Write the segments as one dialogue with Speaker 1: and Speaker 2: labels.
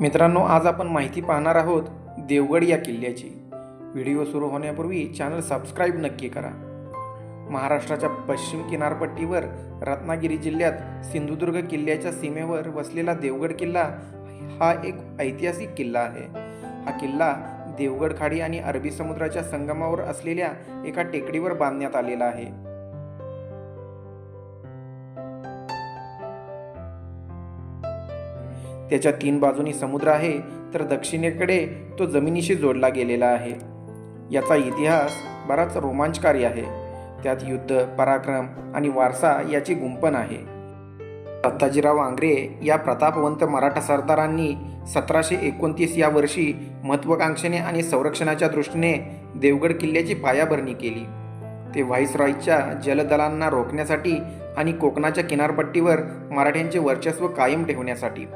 Speaker 1: मित्रांनो आज आपण माहिती पाहणार आहोत देवगड या किल्ल्याची. व्हिडिओ सुरू होण्यापूर्वी चॅनल सबस्क्राईब नक्की करा. महाराष्ट्राच्या पश्चिम किनारपट्टीवर रत्नागिरी जिल्ह्यात सिंधुदुर्ग किल्ल्याच्या सीमेवर वसलेला देवगड किल्ला हा एक ऐतिहासिक किल्ला आहे. हा किल्ला देवगड खाडी आणि अरबी समुद्राच्या संगमावर असलेल्या एका टेकडीवर बांधण्यात आलेला आहे. त्याच्या तीन बाजूनी समुद्र आहे तर दक्षिणेकडे तो जमिनीशी जोडला गेलेला आहे. याचा इतिहास बराच रोमांचकारी आहे. त्यात युद्ध पराक्रम आणि वारसा याची गुंपण आहे. दत्ताजीराव आंग्रे या प्रतापवंत मराठा सरदारांनी सतराशे एकोणतीस या वर्षी महत्त्वाकांक्षेने आणि संरक्षणाच्या दृष्टीने देवगड किल्ल्याची पायाभरणी केली. ते व्हाईसरॉयच्या जलदलांना रोखण्यासाठी आणि कोकणाच्या किनारपट्टीवर मराठ्यांचे वर्चस्व कायम ठेवण्यासाठी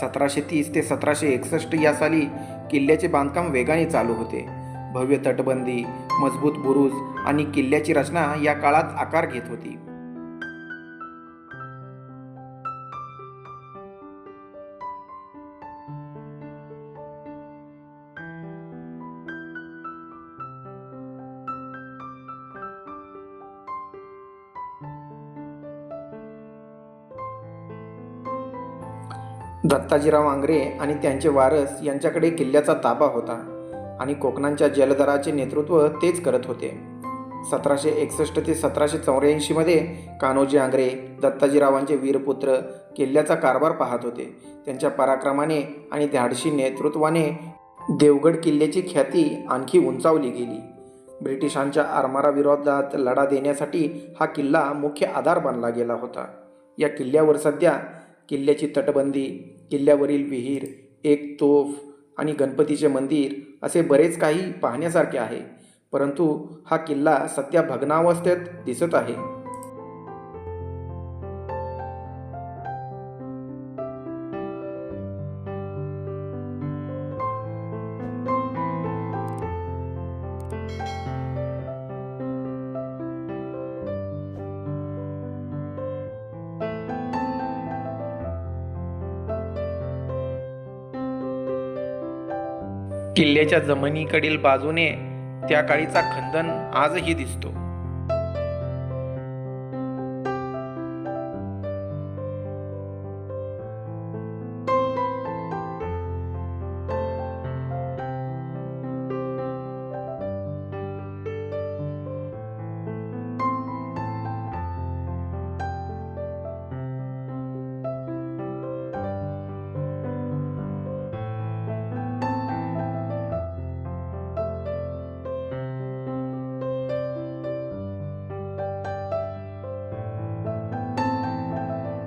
Speaker 1: सतराशे तीस ते सतराशे एकसष्ट या साली किल्ल्याचे बांधकाम वेगाने चालू होते. भव्य तटबंदी मजबूत बुरुज आणि किल्ल्याची रचना या काळात आकार घेत होती. दत्ताजीराव आंग्रे आणि त्यांचे वारस यांच्याकडे किल्ल्याचा ताबा होता आणि कोकणांच्या जलदराचे नेतृत्व तेच करत होते. सतराशे एकसष्ट ते सतराशे चौऱ्याऐंशीमध्ये कान्होजी आंग्रे दत्ताजीरावांचे वीरपुत्र किल्ल्याचा कारभार पाहत होते. त्यांच्या पराक्रमाने आणि धाडशी नेतृत्वाने देवगड किल्ल्याची ख्याती आणखी उंचावली गेली. ब्रिटिशांच्या आरमाराविरोधात लढा देण्यासाठी हा किल्ला मुख्य आधार बनला गेला होता. या किल्ल्यावर सध्या किल्ल्याची तटबंदी किल्ल्यावरील विहीर एक तोफ आणि गणपतीचे मंदिर असे बरेच काही पाहण्यासारखे आहे. परंतु हा किल्ला सध्या भग्नावस्थेत दिसत आहे. किल्ल्याच्या जमिनीकडील बाजूने त्या काळीचा खंदन आजही दिसतो.